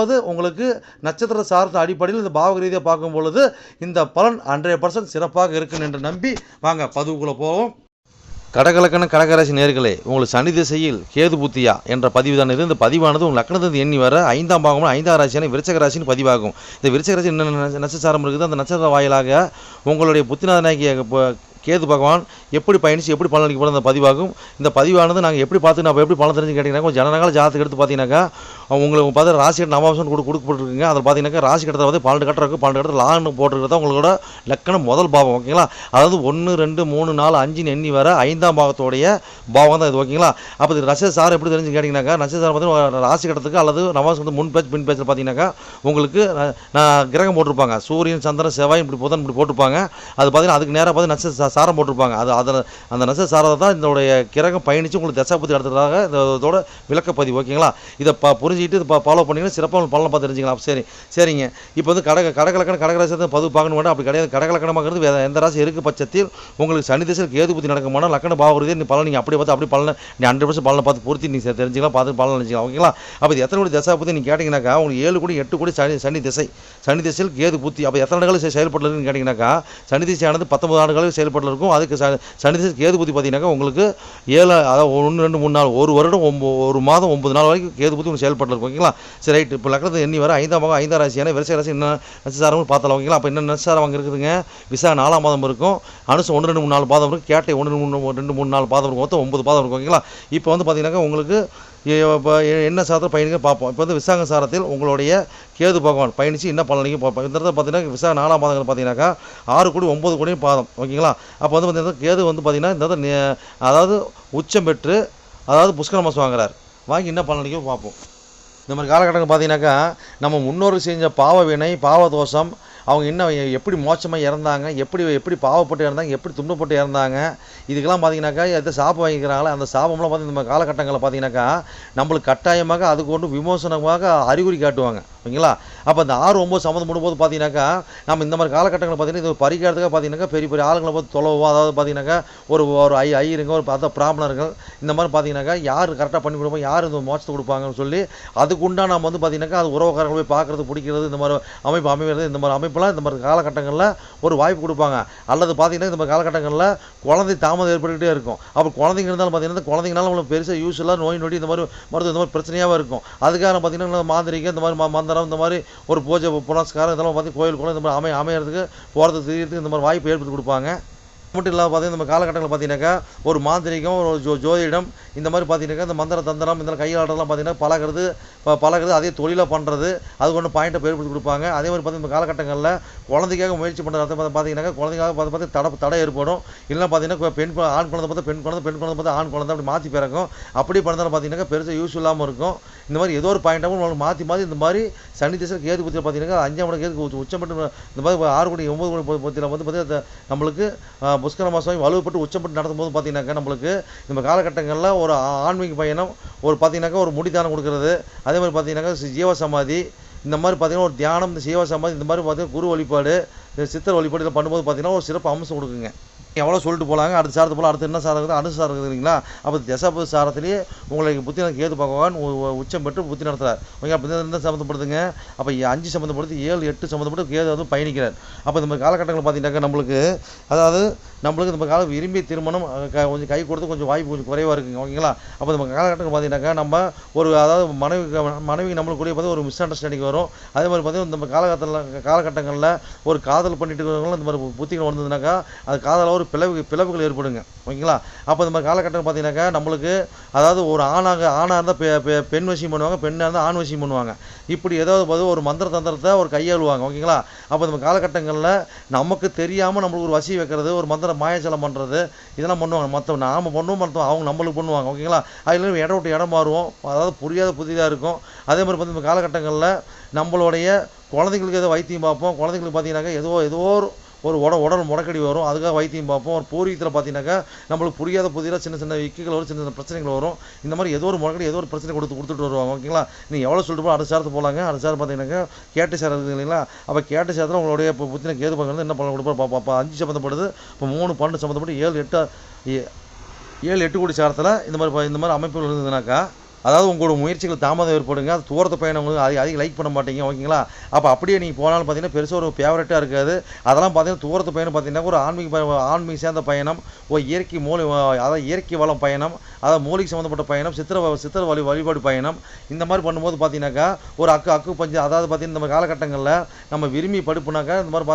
ரெண்டாவது உங்களுக்கு நட்சத்திர சார்ந்த அடிப்படையில் இந்த பாவக ரீதியாக பார்க்கும் பொழுது இந்த பலன் ஹண்ட்ரட் பர்சன்ட் சிறப்பாக இருக்கும் என்று நம்பி வாங்க பதிவுக்குள்ளே போவோம். கடகலக்கண கடகராசி நேர்களே உங்களுக்கு சனி திசையில் கேது புத்தியா என்ற பதிவு தான் இது. இந்த பதிவானது உங்கள் லக்னத்தை எண்ணி வர ஐந்தாம் பாகம் ஐந்தாம் ராசியான விருச்சக ராசின்னு பதிவாகும். இந்த விருச்சக ராசி என்ன நட்சத்திரம் இருக்குது? அந்த நட்சத்திர வாயிலாக உங்களுடைய புத்திநாதனாகிய கேது பகவான் எப்படி பயணிச்சு எப்படி பலன் அளிக்கப்படும் அந்த பதிவாகும். இந்த பதிவானது நாங்கள் எப்படி பார்த்து நம்ம எப்படி பலன் தெரிஞ்சு கேட்டிங்கன்னா கொஞ்சம் ஜனநாயக ஜாதகத்துக்கு எடுத்து பார்த்தீங்கன்னாக்கா உங்களுக்கு பார்த்து ராசி கட்ட நவாம்சம் கொடு கொடுக்கப்பட்டிருக்குங்க அதில் பார்த்தீங்கன்னாக்கா ராசி கட்டத்தில் வந்து பன்னெண்டு கட்டம் இருக்குது பன்னெண்டு கட்டத்தில் லான்னு போட்டிருக்கிறது உங்களோட லக்கணம் முதல் பாவம். ஓகேங்களா அதாவது ஒன்று ரெண்டு மூணு நாலு அஞ்சுன்னு எண்ணி வர ஐந்தாம் பாவத்தோடைய பாவம் தான் இது. ஓகேங்களா அப்போ இது நட்சத்திர சார் எப்படி தெரிஞ்சு கேட்டிங்கன்னாக்கா சார் பார்த்தீங்கன்னா ராசி கட்டத்துக்கு அல்லது நவாம்சத்துக்கு முன் பேச்சு பின் பேஜில் பார்த்தீங்கன்னாக்கா உங்களுக்கு நான் கிரகம் போட்டிருப்பாங்க. சூரியன் சந்திரன் செவ்வாய் இப்படி புதன் இப்படி போட்டிருப்பாங்க. அது பார்த்தீங்கன்னா அதுக்கு நேராக பார்த்து நட்சத்திர சாரம் போட்டிருப்பாங்க. அது அதில் அந்த நச சாரத்தை தான் இதோடைய கிரகம் பயணித்து உங்களுக்கு தசாபதி எடுத்ததாக இதோட விளக்கப்பதிவு ஓகேங்களா? இதை ப புரிஞ்சுக்கிட்டு இதை ஃபாலோ பண்ணிங்கன்னா சிறப்பாக பலனை பார்த்து தெரிஞ்சுக்கலாம் சரி சரிங்க. இப்போ வந்து கடக கடகலக்கணம் கடகராசி பதிவு பார்க்கணும் வேண்டாம். அப்படி கிடையாது. கடகலக்கணமாகிறது வேறு எந்த ராசி இருக்கு பட்சத்தில் உங்களுக்கு சனி திசையில் கேது புத்தி நடக்குமானா லக்கண பாவருதே நீ பலன் நீங்கள் அப்படி பார்த்து அப்படி பலனை நீ ஹண்ட்ரட் பர்சன்ட் பலனை பார்த்து பொருத்தி நீங்கள் தெரிஞ்சுக்கலாம் பார்த்து பலன் நினச்சிக்கலாம். ஓகேங்களா? அப்போ இது எத்தனை கோடி தசா புத்தி நீங்கள் கேட்டிங்கனாக்கா உங்களுக்கு ஏழு கோடி எட்டு கோடி சனி சனி திசை. சனி திசையில் கேது புத்தி. அப்போ எத்தனை ஆண்டுகள் செயல்படுறதுன்னு கேட்டிங்கனாக்கா சனி திசையானது பத்தொன்பது ஆண்டுகளுக்கு செயல்பட்டு இருக்கும். அதுக்கு ச- சனி திசை கேது புத்தி பார்த்தீங்கன்னாக்கா உங்களுக்கு ஏழு அதாவது ஒன்று ரெண்டு மூணு நாள் ஒரு வருடம் ஒம்பது ஒரு மாதம் ஒன்பது நாள் வரைக்கும் கேது புத்தி உங்களுக்கு செயல்பட்டு இருக்கும். ஓகேங்களா? சரி ரைட் இப்போ லக்கணத்தை எண்ணி வர ஐந்தாம் பாகம் ஐந்தாம் ராசியான விவசாய ராசி என்ன நட்சத்திரம் பார்த்தலாம் ஓகேங்களா? அப்போ என்ன நட்சத்திரம் அங்கே இருக்குதுங்க? விசா நாலாம் மாதம் இருக்கும். அனுசம் ஒன்று ரெண்டு மூணு நாலு பாதம் இருக்கும். கேட்டை ஒன்று மூணு ரெண்டு மூணு நாலு பாதம் இருக்கும். மொத்தம் ஒன்பது பாதம் இருக்கும். ஓகேங்களா? இப்போ வந்து பார்த்தீங்கன்னாக்கா உங்களுக்கு இப்போ என்ன சாரத்தில் பயணிக்க பார்ப்போம். இப்போ வந்து விசாக சாரத்தில் உங்களுடைய கேது பகவான் பயணித்து என்ன பலனிக்கு பார்ப்போம். இந்த இடத்துல பார்த்தீங்கன்னா விசா நாலாம் பாதங்கள் பார்த்தீங்கன்னாக்கா ஆறு கோடி ஒம்பது கோடியும் பாதம். ஓகேங்களா? அப்போ வந்து பார்த்தீங்கன்னா கேது வந்து பார்த்தீங்கன்னா இந்த இடத்துல அதாவது உச்சம் பெற்று அதாவது புஷ்கர மாதம் வாங்குறார். வாங்கி என்ன பலனிக்கும் பார்ப்போம். இந்த மாதிரி காலகட்டங்கள் பார்த்தீங்கன்னாக்கா நம்ம முன்னோர்கள் செஞ்ச பாவ வினை பாவ தோஷம் அவங்க இன்னும் எப்படி மோச்சமாக இறந்தாங்க எப்படி எப்படி பாவப்பட்டு இறந்தாங்க எப்படி துன்பப்பட்டு இறந்தாங்க இதுக்கெல்லாம் பார்த்தீங்கன்னாக்கா எதை சாபம் வாங்கிக்கிறாங்களோ அந்த சாபம்லாம் பார்த்து இந்த காலகட்டங்களில் பார்த்தீங்கன்னாக்கா நம்மளுக்கு கட்டாயமாக அதுக்கு ஒன்று விமோசனமாக அறிகுறி காட்டுவாங்க ஓகேங்களா அப்போ அந்த ஆறு ஒம்பது சம்மந்தம் போடும்போது பார்த்தீங்கன்னாக்கா நம்ம இந்த மாதிரி காலகட்டங்களில் பார்த்தீங்கன்னா இது பறிக்கிறதுக்காக பார்த்தீங்கன்னாக்கா பெரிய பெரிய ஆளுங்களை பார்த்து தொலைவோ அதாவது பார்த்தீங்கன்னாக்கா ஒரு ஒரு ஐ ஐயருங்க ஒரு பார்த்தா பிராமணர்கள் இந்த மாதிரி பார்த்தீங்கன்னாக்கா யார் கரெக்டாக பண்ணி கொடுப்போம் யார் இந்த மோட்சத்தை கொடுப்பாங்கன்னு சொல்லி அதுக்குண்டான நம்ம வந்து பார்த்தீங்கன்னாக்கா அது உறவுக்காரங்களை போய் பார்க்குறது பிடிக்கிறது இந்த மாதிரி அமைப்பு அமைகிறது இந்த மாதிரி அமைப்பு அமைப்பெல்லாம் இந்த மாதிரி காலகட்டங்களில் ஒரு வாய்ப்பு கொடுப்பாங்க. அல்லது பார்த்தீங்கன்னா இந்த மாதிரி காலகட்டங்களில் குழந்தை தாமதம் ஏற்பட்டுக்கிட்டே இருக்கும். அப்போ குழந்தைங்க இருந்தாலும் பார்த்தீங்கன்னா இந்த நம்மளுக்கு பெருசாக யூஸ் எல்லாம் நோய் நொடி இந்த மாதிரி மருத்துவ இந்த மாதிரி பிரச்சனையாக இருக்கும். அதுக்காக பார்த்தீங்கன்னா மாந்திரிக்க இந்த மாதிரி ம- மந்திரம் இந்த மாதிரி ஒரு பூஜை புனஸ்காரம் இதெல்லாம் பார்த்து கோயில் கூட இந்த மாதிரி அமை அமையிறதுக்கு போகிறதுக்கு தெரியறதுக்கு இந்த மாதிரி வாய்ப்பு ஏற்படுத்தி கொடுப்பாங்க. மட்டும் இல்லாமல் பார்த்தீங்கன்னா நம்ம காலகட்டங்களில் பார்த்தீங்கன்னாக்கா ஒரு மாந்திரிகம் ஒரு ஜோ ஜோதிடம் இந்த மாதிரி பார்த்தீங்கன்னாக்கா இந்த மந்திர தந்திரம் இந்த கையாளர்லாம் பார்த்தீங்கன்னா பழகிறது ப- பழகிறது அதே தொழிலாக பண்ணுறது அது ஒன்று பாயிண்ட்டை ஏற்படுத்தி கொடுப்பாங்க. அதே மாதிரி பார்த்தீங்கன்னா இந்த காலகட்டங்களில் குழந்தைக்காக முயற்சி பண்ணுறது பார்த்து பார்த்தீங்கன்னாக்கா குழந்தைக்காக பார்த்து பார்த்து தடை தடை ஏற்படும். இல்லைன்னா பார்த்தீங்கன்னா பெண் ஆண் குழந்தை பார்த்தா பெண் குழந்தை பெண் குழந்தை பார்த்தா ஆண் குழந்தை அப்படி மாற்றி பிறக்கும். அப்படி பண்ணதால பார்த்தீங்கன்னா பெருசாக யூஸ் இல்லாமல் இருக்கும். இந்த மாதிரி ஏதோ ஒரு பாயிண்ட்டாகவும் நம்மளுக்கு மாற்றி மாற்றி இந்த மாதிரி சனி திசை கேது பத்தியில் பார்த்தீங்கன்னா அஞ்சாம் இடம் கேது உச்சம் மட்டும் இந்த மாதிரி ஆறு கோடி ஒம்பது கோடி பத்தியில் வந்து பார்த்தீங்கன்னா நம்மளுக்கு புஷ்கர மாதம் வலுப்பட்டு உச்சப்பட்டு நடத்தும்போது பார்த்தீங்கன்னாக்கா நம்மளுக்கு இந்த காலகட்டங்களில் ஒரு ஆன்மீக பயணம் ஒரு பார்த்தீங்கன்னாக்கா ஒரு முடிதானம் கொடுக்கறது அதே மாதிரி பார்த்தீங்கன்னாக்கா ஜீவ சமாதி இந்த மாதிரி பார்த்தீங்கன்னா ஒரு தியானம் இந்த ஜீவ சமாதி இந்த மாதிரி பார்த்தீங்கன்னா குரு வழிபாடு சித்தர் வழிபாடு இதில் பண்ணும்போது பார்த்தீங்கன்னா ஒரு சிறப்பு அம்சம் கொடுக்குங்க. எவ்வளோ சொல்லிட்டு போகலாங்க அடுத்த சாரத்து போல அடுத்து என்ன சாரம் இருக்குது? அடுத்த சாரம் இருக்குது இல்லைங்களா? அப்போ தசாபு சாரத்திலேயே உங்களுக்கு புத்தி நடக்க கேது பகவான் உச்சம் பெற்று புத்தி நடத்துறார். ஓகே அப்போ இந்த சம்மந்தப்படுதுங்க அப்போ அஞ்சு சம்மந்தப்படுது ஏழு எட்டு சம்மந்தப்பட்டு கேது வந்து பயணிக்கிறார். அப்போ இந்த மாதிரி காலகட்டங்கள் பார்த்தீங்கன்னாக்கா நம்மளுக்கு அதாவது நம்மளுக்கு நம்ம காலம் விரும்பி திருமணம் க- கொஞ்சம் கை கொடுத்து கொஞ்சம் வாய்ப்பு கொஞ்சம் குறைவாக இருக்குங்க. ஓகேங்களா? அப்போ நம்ம காலகட்டங்கள் பார்த்தீங்கன்னாக்கா நம்ம ஒரு அதாவது மனைவி மனைவி நம்மளுக்குள்ளே பார்த்து ஒரு மிஸ் அண்டர்ஸ்டாண்டிங் வரும். அதே மாதிரி பார்த்தீங்கன்னா நம்ம காலகட்டத்தில் காலகட்டங்களில் ஒரு காதல் பண்ணிட்டு இருக்கிறவங்களும் இந்த மாதிரி புத்திகள் வந்ததுனாக்கா அது காதலில் ஒரு பிளவு பிளவுகள் ஏற்படுங்க. ஓகேங்களா? அப்போ இந்த மாதிரி காலகட்டம் பார்த்தீங்கன்னாக்கா நம்மளுக்கு அதாவது ஒரு ஆணாக ஆணாக இருந்தால் பெ பெண் வசியம் பண்ணுவாங்க பெண்ணாக இருந்தால் ஆண் வசியம் பண்ணுவாங்க. இப்படி ஏதாவது போது ஒரு மந்திர தந்திரத்தை ஒரு கையாளுவாங்க ஓகேங்களா? அப்போ இந்த காலகட்டங்களில் நமக்கு தெரியாமல் நம்மளுக்கு ஒரு வசி வைக்கிறது ஒரு மந்திர மாயச்சலம் பண்ணுறது இதெல்லாம் பண்ணுவாங்க. மற்ற நாம பண்ணுவோம் மற்ற அவங்க நம்மளுக்கு பண்ணுவாங்க ஓகேங்களா? அதில் இடம் விட்டு இடம் மாறுவோம். அதாவது புரியாத புதிதாக இருக்கும். அதே மாதிரி பார்த்து இந்த காலகட்டங்களில் நம்மளுடைய குழந்தைங்களுக்கு ஏதோ வைத்தியம் பார்ப்போம். குழந்தைங்களுக்கு பார்த்தீங்கன்னாக்கா ஏதோ ஏதோ ஒரு ஒரு உட உடல் முடக்கடி வரும். அதுக்காக வைத்தியம் பார்ப்போம். ஒரு பூர்வீகத்தில் பார்த்தீங்கன்னாக்கா நம்மளுக்கு புரியாத புதிதாக சின்ன சின்ன இக்குகள் வரும் சின்ன சின்ன பிரச்சனைகள் வரும். இந்த மாதிரி ஏதோ ஒரு முடக்கடி ஏதோ ஒரு பிரச்சனை கொடுத்து கொடுத்துட்டு வருவாங்க. ஓகேங்களா? நீங்கள் எவ்வளோ சொல்லிட்டு போகலாம் அடுத்த சாரத்து போகலாங்க அடுத்த சாரம் பார்த்தீங்கன்னாக்கா கேட்டு சார் இருக்குது இல்லைங்களா? அப்போ கேட்டு சாரத்தில் உங்களுடைய இப்போ புத்தின கேது பங்கு என்ன பண்ண கொடுப்போம் பார்ப்பா அப்போ அஞ்சு சம்மந்தப்படுது இப்போ மூணு பன்னெண்டு சம்மந்தப்பட்டு ஏழு எட்டு ஏ- ஏழு எட்டு கோடி சாரத்தில் இந்த மாதிரி இந்த மாதிரி அமைப்புகள் இருந்ததுனாக்கா அதாவது உங்களோட முயற்சிகள் தாமதம் ஏற்படுங்க. அது தூரத்து பயணம் அதிக அதிக லைக் பண்ண மாட்டீங்க ஓகேங்களா? அப்போ அப்படியே நீங்கள் போனாலும் பார்த்தீங்கன்னா பெருசாக ஒரு ஃபேவரட்டாக இருக்காது. அதெல்லாம் பார்த்தீங்கன்னா தூரத்து பயணம் பார்த்தீங்கன்னா ஒரு ஆன்மீக ஆன்மீக சேர்ந்த பயணம் ஒரு இயற்கை மூலி அதாவது இயற்கை வளம் பயணம் அதாவது மூலிகை சம்மந்தப்பட்ட பயணம் சித்திர வ- சித்திர வழி வழிபாடு பயணம் இந்த மாதிரி பண்ணும்போது பார்த்தீங்கன்னாக்கா ஒரு அக்கு அக்கு பஞ்சு அதாவது பார்த்தீங்கன்னா இந்த காலகட்டங்களில் நம்ம விரும்பி படிப்புனாக்கா இந்த மாதிரி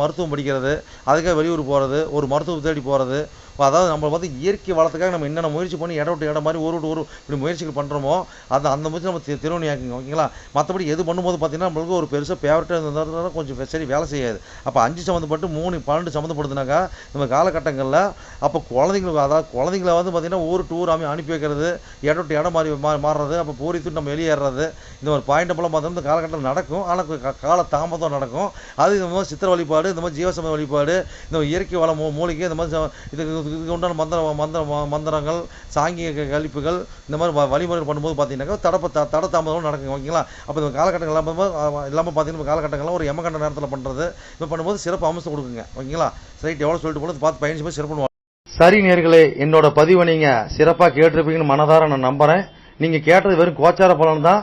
மருத்துவம் படிக்கிறது அதுக்காக வெளியூர் போகிறது ஒரு மருத்துவம் தேடி போகிறது அதாவது நம்ம வந்து இயற்கை வளத்துக்காக நம்ம என்னென்ன முயற்சி பண்ணி இடம் விட்டு இடம் மாதிரி ஒரு விட்டு ஒரு இப்படி முயற்சிகள் பண்ணுறோமோ அது அந்த முயற்சி நம்ம தி- திருவணியாக்குங்க ஓகேங்களா? மற்றபடி எது பண்ணும்போது பார்த்தீங்கன்னா நம்மளுக்கு ஒரு பெருசாக ஃபேவரட்டாக இருந்ததுனால கொஞ்சம் சரி வேலை செய்யாது. அப்போ அஞ்சு சம்மந்தப்பட்டு மூணு பன்னெண்டு சம்மந்தப்படுதுனாக்கா நம்ம காலகட்டங்களில் அப்போ குழந்தைங்களுக்கு அதாவது குழந்தைங்கள வந்து பார்த்தீங்கன்னா ஊர் டூர் அமை அனுப்பி வைக்கிறது இடம் விட்டு இடம் மாறி மா- மாறுறது அப்போ பூரித்து நம்ம வெளியேறது இந்த மாதிரி பாயிண்ட் எல்லாம் பார்த்தோம்னா இந்த காலகட்டத்தில் நடக்கும். ஆனால் கால தாமதம் நடக்கும். அது இந்த மாதிரி சித்திர வழிபாடு இந்த மாதிரி ஜீவசம வழிபாடு இந்த இயற்கை வளம் மூலிகை இந்த மாதிரி இதுக்கு இதுக்கு இதுக்கு உண்டான மந்திர மந்திர மந்திரங்கள் சாங்கிய கழிப்புகள் இந்த மாதிரி வ- வழிமுறைகள் பண்ணும்போது பார்த்தீங்கன்னாக்கா தடப்ப த தட தாமதம் நடக்கும் ஓகேங்களா? அப்போ இந்த காலகட்டங்கள் இல்லாமல் இல்லாமல் பார்த்தீங்கன்னா காலகட்டங்கள்லாம் ஒரு எமகண்ட நேரத்தில் பண்ணுறது இப்போ பண்ணும்போது சிறப்பு அம்சம் கொடுக்குங்க ஓகேங்களா? ரைட் எவ்வளோ சொல்லிட்டு போல பார்த்து பயணிச்சு போய் சிறப்பு சரி நேர்களே என்னோட பதிவை நீங்கள் சிறப்பாக கேட்டிருப்பீங்கன்னு மனதார நான் நம்புகிறேன் நீங்கள் கேட்டது வெறும் கோச்சார பலன் தான்.